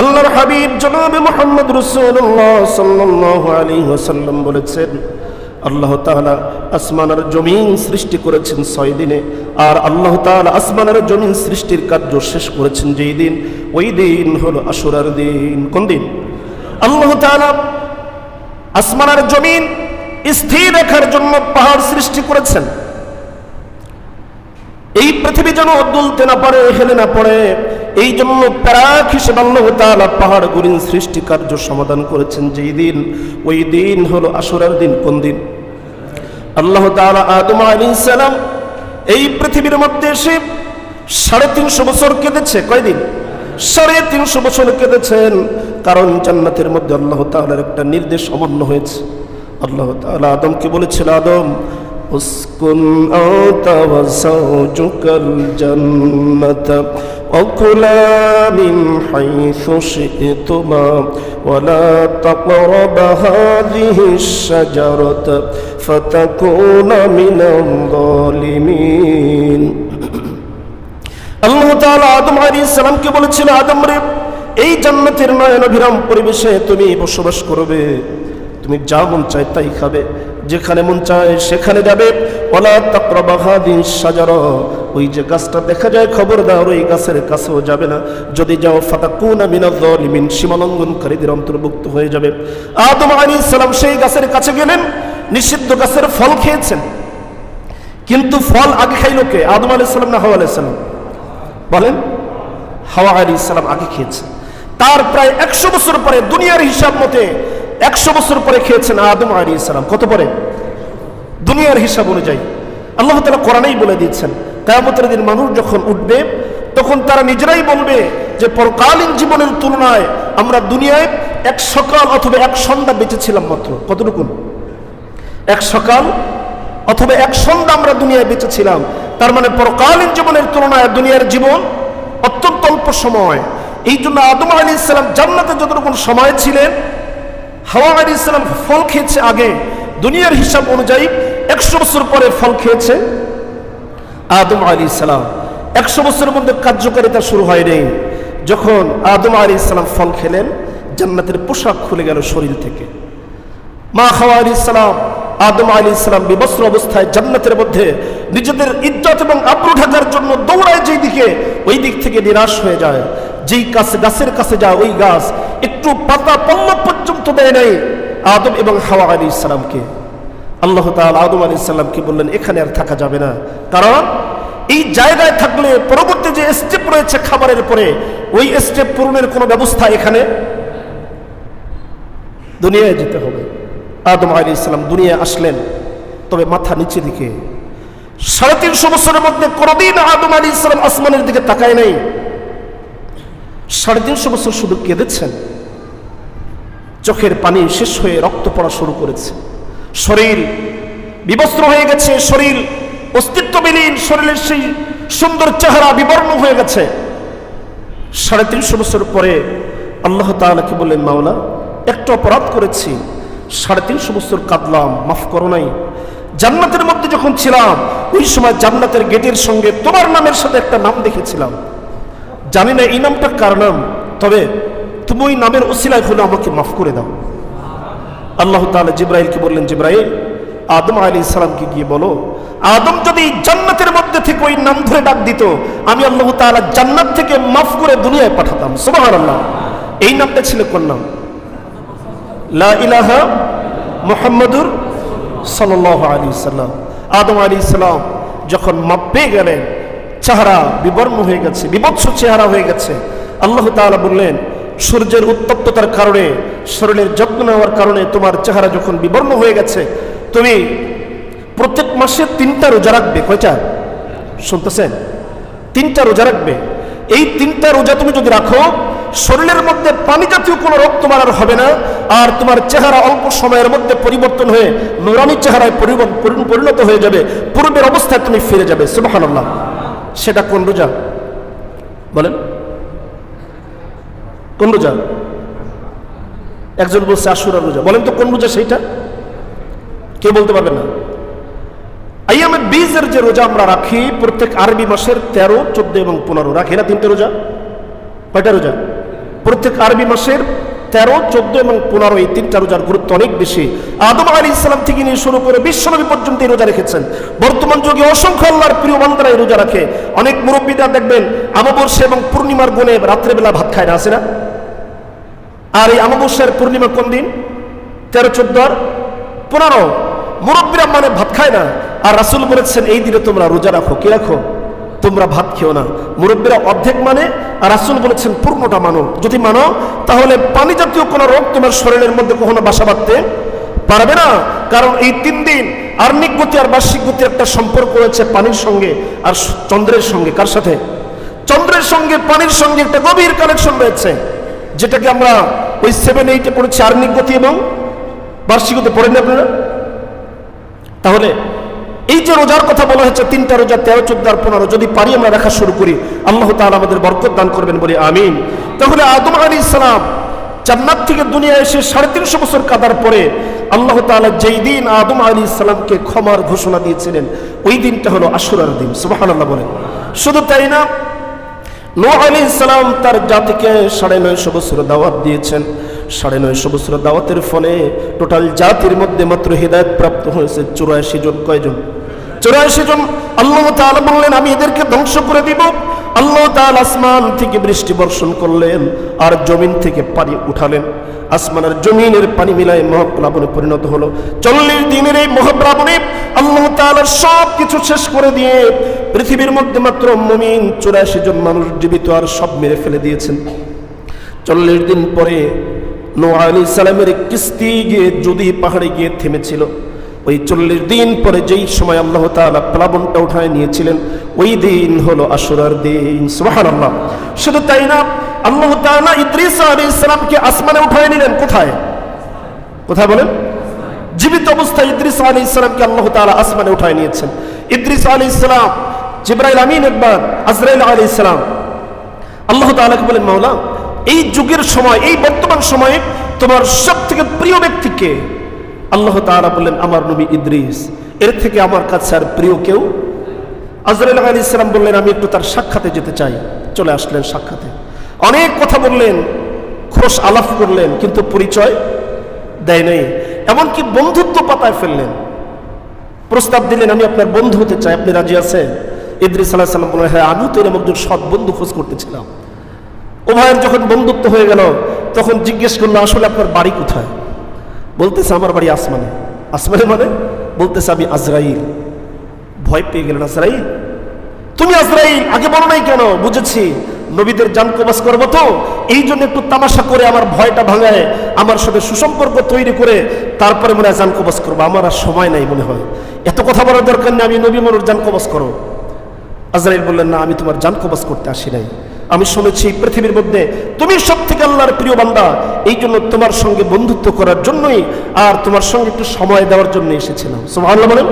আল্লাহর হাবিব জনাবে মোহাম্মদ রসুল্লাহ সাল্লাহ আলী ওসাল্লাম বলেছেন, আল্লাহ তাআলা আসমান আর জমিন সৃষ্টি করেছেন ছয় দিনে, আর আল্লাহ তাআলা আসমান আর জমিন সৃষ্টির কার্য শেষ করেছেন যেই দিন, ওই দিন হলো আশুরার দিন। কোন দিন? আল্লাহ তাআলা আসমান আর জমিন স্থির রাখার জন্য পাহাড় সৃষ্টি করেছেন। এই পৃথিবী যেন দুলতে না পারে, হেলে না পড়ে এই জন্য প্যারাক হিসেবে আল্লাহ পাহাড় গুলিন সৃষ্টি কার্য সমাধান করেছেন যেই দিন, ওই দিন হলো আশুরার দিন, কোন দিন? আল্লাহ তাআলা আদম আলাইহিস সালাম এই পৃথিবীর মধ্যে এসে সাড়ে তিনশো বছর কেঁদেছে। কয়দিন? সাড়ে তিনশো বছর কেঁদেছেন। কারণ জান্নাতের মধ্যে আল্লাহ তাআলার একটা নির্দেশ অমান্য হয়েছে। আল্লাহ তাআলা আদমকে বলেছিল আদম اسكن أنت وزوجك الجنة وكلا من حيث شئتما ولا تقرب هذه الشجرة فتكون من الظالمين আল্লাহ তাআলা আদম আলাইহিস সালামকে বলেছিল আদম রে এই জান্নাতের নয়ন অভিরাম পরিবেশে তুমি বসবাস করবে তুমি যা মন চায় তাই খাবে যেখানে মন চায় সেখানে যাবে। ওলা তাকরাবা হাদিস সাজার। ওই যে গাছটা দেখা যায় খবরদার, ওই গাছের কাছেও যাবে না। যদি যাও, ফাতাকুনা মিনাল যালিমিন, সীমালঙ্ঘনকারীদের অন্তর্ভুক্ত হয়ে যাবে। আদম আলাইহিস সালাম সেই গাছের কাছে গেলেন, নিষিদ্ধ গাছের ফল খেয়েছেন। কিন্তু ফল আগে খাইল কে? আদম আলাইহিস সালাম না হাওয়া সালাম? বলেন, হাওয়া আলী ইসলাম আগে খেয়েছে। তার প্রায় একশো বছর পরে দুনিয়ার হিসাব মতে একশো বছর পরে খেয়েছেন আদম আলী ইসলাম। কত পরে? দুনিয়ার হিসাব অনুযায়ী। আল্লাহ তালা কোরআনেই বলে দিয়েছেন, কেয়ামতের দিন মানুষ যখন উঠবে, তখন তারা নিজেরাই বলবে যে, পরকালীন জীবনের তুলনায় আমরা দুনিয়ায় এক সকাল অথবা এক সন্ধ্যা বেঁচেছিলাম মাত্র। কতটুকু এক সকাল অথবা এক সন্ধ্যা আমরা দুনিয়ায় বেঁচেছিলাম। তার মানে পরকালীন জীবনের তুলনায় দুনিয়ার জীবন অত্যন্ত অল্প সময়। এই জন্য আদম আলী ইসলাম জান্নাতে যতটুকু সময় ছিলেন হাওয়া আলী ইসলাম ফল খেয়েছে আগে। দুনিয়ার হিসাব অনুযায়ী একশো বছর পরে ফল খেয়েছে আদম আলী ইসলাম একশো বছরের মধ্যে কার্যকারিতা শুরু হয়নি যখন আদম আলী ইসলাম ফল খেলেন, জান্নাতের পোশাক খুলে গেল শরীর থেকে। মা হাওয়া আলী ইসলাম আদম আলী ইসলাম বিবস্ত্র অবস্থায় জান্নাতের মধ্যে নিজেদের ইজ্জত এবং আব্রু ঢাকার জন্য দৌড়ায় যেই দিকে, ওই দিক থেকে নিরাশ হয়ে যায়। যেই কাছে, গাছের কাছে যায়, ওই গাছ একটু পাতা পল্লব পর্যন্ত দেয় নাই, আদম এবং হাওয়া আলী ইসলামকে আল্লাহ তাআলা আদম আলী ইসলামকে বললেন, এখানে আর থাকা যাবে না। কারণ এই জায়গায় থাকলে পরবর্তী যে স্টেপ রয়েছে খাবারের পরে, ওই স্টেপ পূরণের কোনো ব্যবস্থা এখানে দুনিয়ায় যেতে হবে। আদম আলী ইসলাম দুনিয়ায় আসলেন, তবে মাথা নিচে দিকে। সাড়ে তিনশো বছরের মধ্যে কোনোদিন আদম আলী ইসলাম আসমানের দিকে তাকায় নাই। সাড়ে তিনশো বছর শুধু কেঁদেছেন। চোখের পানি শেষ হয়ে রক্ত পড়া শুরু করেছে। শরীর বিবস্ত্র হয়ে গেছে, শরীর অস্তিত্ববিলীন শরীরের সেই সুন্দর চেহারা বিবর্ণ হয়ে গেছে। সাড়ে তিনশো বছর পরে আল্লাহ তাআলাকে বললেন, মাওলা, একটা অপরাধ করেছি। সাড়ে তিনশো বছর কাঁদলাম, মাফ করো নাই। জান্নাতের মধ্যে যখন ছিলাম, ওই সময় জান্নাতের গেটের সঙ্গে তোমার নামের সাথে একটা নাম দেখেছিলাম। জানি না এই নামটা কার নাম, তবে ওই নামের ওসিলায় হলে আমাকে মাফ করে দাও। আল্লাহ তাআলা জিব্রাইলকে বললেন, জিব্রাইল, আদম আলী ইসলামকে গিয়ে বলো, আদম যদি জান্নাতের মধ্যে থেকে ওই নাম ধরে ডাক দিত, আমি আল্লাহ তাআলা জান্নাত থেকে মাফ করে দুনিয়ায় পাঠাতাম। সুবহানাল্লাহ। এই নামটা ছিল কোন নাম? লা ইলাহা মুহাম্মাদুর সাল্লাল্লাহু আলাইহি সাল্লাম। আদম আলী ইসলাম যখন মাপ পেয়ে গেলেন, চেহারা বিবর্ণ হয়ে গেছে বিভৎস চেহারা হয়ে গেছে। আল্লাহ তাআলা বললেন সূর্যের উত্তপ্ততার কারণে, শরীরের যত্ন নেওয়ার কারণে তোমার চেহারা যখন বিবর্ণ হয়ে গেছে, তুমি প্রত্যেক মাসে তিনটা রোজা রাখবে। কয়টা? শুনতেছেন? তিনটা রোজা রাখবে। এই তিনটা রোজা তুমি যদি রাখো, শরীরের মধ্যে পানি জাতীয় কোনো রোগ তোমার আর হবে না, আর তোমার চেহারা অল্প সময়ের মধ্যে পরিবর্তন হয়ে নোরানি চেহারায় পরিণত হয়ে যাবে। পূর্বের অবস্থায় তুমি ফিরে যাবে। সুবহানাল্লাহ। সেটা কোন রোজা? বলেন। কোন রোজা? একজন বলছে আশুরা রোজা। বলেন তো কোন রোজা সেইটা? কেউ বলতে পারবে না। আইয়ামে বীজের যে রোজা আমরা রাখি, প্রত্যেক আরবি মাসের তেরো, চোদ্দ এবং পনেরো। রাখি না তিনটে রোজা? কয়টা রোজা? প্রত্যেক আরবি মাসের তেরো, চোদ্দ এবং পনেরো এই তিনটা রোজার গুরুত্ব অনেক বেশি। আদম আলী ইসলাম থেকে নিয়ে শুরু করে বিশ্বনবী পর্যন্ত এই রোজা রেখেছেন। বর্তমান যুগে অসংখ্য আল্লাহর প্রিয় বান্দারা এই রোজা রাখে। অনেক মুরব্বীরা দেখবেন আমাবস্যা এবং পূর্ণিমার গুণে রাত্রেবেলা ভাত খায় না, আছে না? আর এই আমাবস্যার পূর্ণিমা কোন দিন? তেরো, চোদ্দ পনেরো। মুরব্বীরা মানে ভাত খায় না। আর রাসুল বলেছেন, এই দিনে তোমরা রোজা রাখো, কি রাখো? তোমরা ভাত খেও না। মুরব্বীরা অর্ধেক মানে আর রাসুল বলেছেন, পূর্ণটা মানো। যদি মানো, তাহলে পানি জাতীয় কোনো রোগ তোমার শরীরের মধ্যে কখনো বাসা বাঁধতে পারবে না। কারণ এই তিন দিন আর্নিক গতি আর বার্ষিক গতি একটা সম্পর্ক রয়েছে পানির সঙ্গে আর চন্দ্রের সঙ্গে। কার সাথে? চন্দ্রের সঙ্গে, পানির সঙ্গে একটা গভীর কানেকশন রয়েছে, যেটাকে আমরা ওই সেভেন এইটে পড়েছি আর্নিক গতি এবং বার্ষিকতে পড়েন আপনারা? তাহলে এই যে রোজার কথা বলা হচ্ছে তিনটা রোজা, তেরো, চোদ্দ আর পনেরো, যদি পারি আমরা রাখা শুরু করি। আল্লাহ তাআলা আমাদের বরকত দান করবেন বলে, আমিন। তাহলে আদম আলী ইসলাম জান্নাত থেকে দুনিয়া এসে সাড়ে তিনশো বছর কাদার পরে আল্লাহ তাআলা যেই দিন আদম আলী ইসলামকে ক্ষমার ঘোষণা দিয়েছিলেন, ওই দিনটা হলো আশুরার দিন সুবাহ বলেন। শুধু তাই না তার জাতিকে সাড়ে নয়শো বছর দাওয়াত দিয়েছেন। সাড়ে নয়শো বছর দাওয়াতের ফলে টোটাল জাতির মধ্যে মাত্র হৃদায়ত প্রাপ্ত হয়েছে জন। কয়জন? জন। আল্লাহ বললেন, আমি এদেরকে ধ্বংস করে দিব। আল্লাহ তাআলা আসমান থেকে বৃষ্টি বর্ষণ করলেন আর জমিন থেকে পানি উঠালেন। আসমানের জমিনের পানি মিলায় মহাপ্লাবনে পরিণত হলো। চল্লিশ দিনের এই মহাপ্লাবনে আল্লাহ তাআলা সব কিছু শেষ করে দিয়ে পৃথিবীর মধ্যে মাত্র মুমিন চুরাশি জন মানুষ জীবিত আর সব মেরে ফেলে দিয়েছেন। চল্লিশ দিন পরে নো আলী সালামের কিস্তি গিয়ে যদি পাহাড়ে গিয়ে থেমেছিল। ওই চল্লিশ দিন পরে যেই সময় আল্লাহ তাআলা প্লাবনটা উঠায় নিয়েছিলেন, ওই দিন হলো আশুরার দিন। সুবাহান আল্লাহ শুধু তাই না, আল্লাহ তাআলা ইদ্রিস আলী ইসলামকে আসমানে উঠায় নিলেন। কোথায়? কোথায় বলেন? জীবিত অবস্থায় ইদ্রিস আলী ইসলামকে আল্লাহ তাআলা আসমানে উঠায় নিয়েছেন। ইদ্রিস আলী ইসলাম জিব্রাইল আমিন একবার, আজরাইল আলী ইসলাম আল্লাহ তাআলাকে বলেন, মাওলা, এই যুগের সময়, এই বর্তমান সময়ে তোমার সব থেকে প্রিয় ব্যক্তিকে আল্লাহ তাআলা বললেন, আমার নবী ইদ্রিস। এর থেকে আমার কাছে আর প্রিয় কেউ আজরাইল আলী ইসলাম বললেন, আমি একটু তার সাক্ষাতে যেতে চাই। চলে আসলেন সাক্ষাতে। অনেক কথা বললেন, খোশ আলাপ করলেন, কিন্তু পরিচয় দেয় নাই। এমনকি বন্ধুত্ব পাতায় ফেললেন। প্রস্তাব দিলেন, আমি আপনার বন্ধু হতে চাই, আপনি রাজি আছেন? ইদ্রিস আলাহ সাল্লাম বললেন হ্যাঁ আমি তো এরকম একজন সৎ বন্ধু খোঁজ করতেছিলাম। উভয়ের যখন বন্ধুত্ব হয়ে গেল, তখন জিজ্ঞেস করল, আসলে আপনার বাড়ি কোথায়? বলতেছে, আমার বাড়ি আসমানে। আসমানে মানে? বলতেছে, আমি আজরাইল। ভয় পেয়ে গেলেন, আজরাইল? তুমি আজরাইল? আগে বলো নাই কেন? বুঝেছি। নবীদের জান কবাস করব তো। এই জন্য একটু তামাশা করে আমার ভয়টা ভাঙায়, আমার সাথে সুসম্পর্ক তৈরি করে তারপরে মনে হয় জান কবাস করব। আমার আর সময় নাই মনে হয়। এত কথা বলার দরকার নেই, আমি নবী মনুর জান কবাস করো। আজরাইল বললেন, না, আমি তোমার জান কবাস করতে আসি নাই। আমি শুনেছি পৃথিবীর মধ্যে তুমি সব থেকে আল্লাহর প্রিয় বান্দা। এই জন্য তোমার সঙ্গে বন্ধুত্ব করার জন্যই আর তোমার সঙ্গে একটু সময় দেওয়ার জন্য এসেছিলাম। সুবহানাল্লাহ বলেন।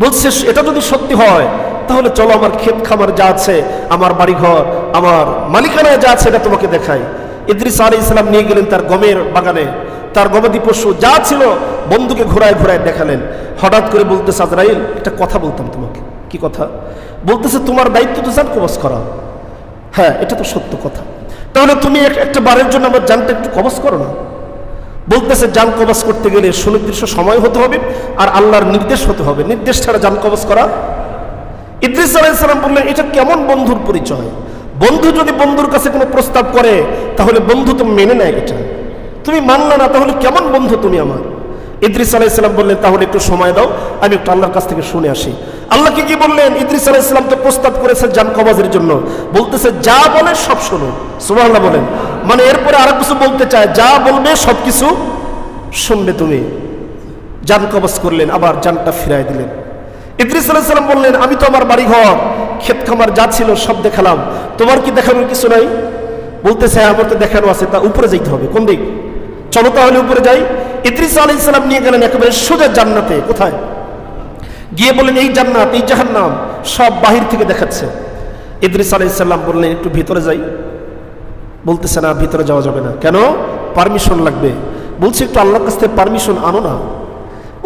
বলছে, এটা যদি সত্যি হয় তাহলে চলো আমার ক্ষেত খামার যা আছে, আমার বাড়িঘর, আমার মালিকানায় যা আছে এটা তোমাকে দেখাই। ইদ্রিস আলী ইসলাম নিয়ে গেলেন তার গমের বাগানে। তার গবাদি পশু যা ছিল বন্ধুকে ঘোরায় ঘোরায় দেখালেন। হঠাৎ করে বলতেছে, আজরাইল, একটা কথা বলতাম তোমাকে। কি কথা? বলতেছে, তোমার দায়িত্ব তো জান কবচ করা। হ্যাঁ এটা তো সত্য কথা। তাহলে তুমি একটা বারের জন্য আমার জানটা একটু কবচ করো না। বলতেছে যান কবচ করতে গেলে সুনির্দিষ্ট সময় হতে হবে আর আল্লাহর নির্দেশ হতে হবে। নির্দেশ ছাড়া যান কবচ করা ইদ্রিস আলাইসালাম বললেন এটা কেমন বন্ধুর পরিচয়? বন্ধু যদি বন্ধুর কাছে কোনো প্রস্তাব করে, তাহলে বন্ধু তো মেনে নেয় এটা। তুমি মানলে না, তাহলে কেমন বন্ধু তুমি আমার? ইদ্রিস আলাইসালাম বললেন, তাহলে একটু সময় দাও, আমি একটু আল্লাহর কাছ থেকে শুনে আসি। আল্লাহকে কি বললেন? ইদ্রিস আলাইসালাম তো প্রস্তাব করেছে জান কবাজের জন্য। বলতেছে, যা বলে সব শোনো। সুবহানাল্লাহ বলেন। মানে এরপরে আরও কিছু বলতে চায়, যা বলবে সব কিছু শুনবে তুমি। জান কবজ করলেন, আবার জানটা ফিরাই দিলেন। ইদ্রিস আলাইসালাম বললেন আমি তো আমার বাড়ি ঘর ক্ষেত খামার যা ছিল সব দেখালাম। তোমার কি দেখানোর কিছু নাই? বলতেছে হ্যাঁ, আমার তো দেখানো আছে তা উপরে যেতে হবে। কোন দিক? চলো তাহলে উপরে যাই। ইদ্রিস আলাইসালাম নিয়ে গেলেন একেবারে সোজা জান্নাতে। কোথায়? গিয়ে বললেন এই জান্নাত এই জাহান্নাম সব বাহির থেকে দেখাচ্ছে। ইদ্রিস আলাইসাল্লাম বললেন একটু ভিতরে যাই। বলতেছে না ভিতরে যাওয়া যাবে না। কেন? পারমিশন লাগবে। বলছে একটু আল্লাহর কাছ থেকে পারমিশন আনো না।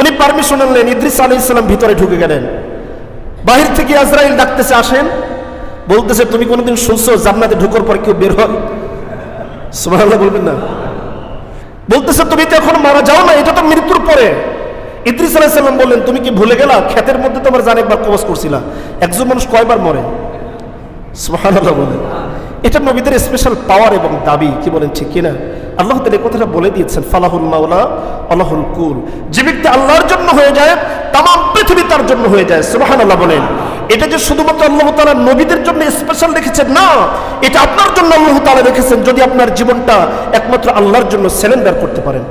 উনি পারমিশন আনলেন ইদ্রিস আলী ইসলাম ভিতরে ঢুকে গেলেন। বাহির থেকে আজরাইল ডাকতেছে, আসেন। বলতেছে, তুমি কোনোদিন শুনছো জান্নাতে ঢুকার পর কেউ বের হয়? সুবহানাল্লাহ, বলবেন না। বলতেছে, তুমি তো এখন মারা যাও না, এটা তো মৃত্যুর পরে। ইদ্রিস আলাইসাল্লাম বললেন, তুমি কি ভুলে গেলা? ক্ষেতের মধ্যে তোমার জান একবার কবজ করছিলা। একজন মানুষ কয়বার মরে? সুবহানাল্লাহ বলেন এটা নবীদের স্পেশাল পাওয়ার এবং দাবি, কি বলেন ঠিক কিনা? আল্লাহ তালা কথাটা বলে দিয়েছেন, ফালাহুল মাওলা আল্লাহুল কুল। যে ব্যক্তি আল্লাহর জন্য হয়ে যায় তাম পৃথিবী তার জন্য হয়ে যায় সুবাহান আল্লাহ বলেন। এটা যে শুধুমাত্র আল্লাহ তালা নবীদের জন্য স্পেশাল রেখেছেন না, এটা আপনার জন্য আল্লাহ তালা রেখেছেন যদি আপনার জীবনটা একমাত্র আল্লাহর জন্য সেলেন্ডার করতে পারেন।